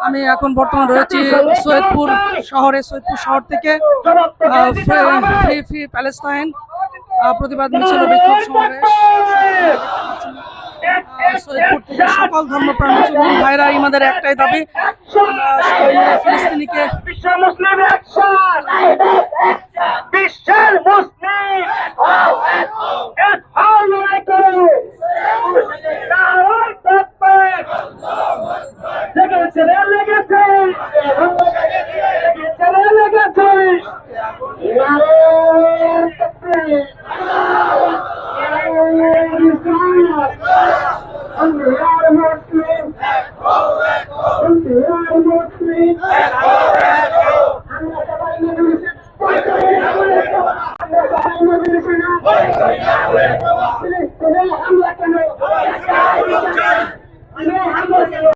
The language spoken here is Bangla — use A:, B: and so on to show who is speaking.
A: আমি এখন বর্তমান রয়েছি সৈয়দপুর শহরে সৈয়দপুর শহর থেকে ফ্রি- ফ্রি প্যালেস্তাইন প্রতিবাদ মিছিল বিক্ষোভ সমাবেশ। সৈয়দপুর থেকে সকল ধর্মপ্রাণ মুসলমান ভাইরা ইমাদের একটাই দাবি ফিলিস্তিনিকে
B: বিশ্বের মুসলিম Please,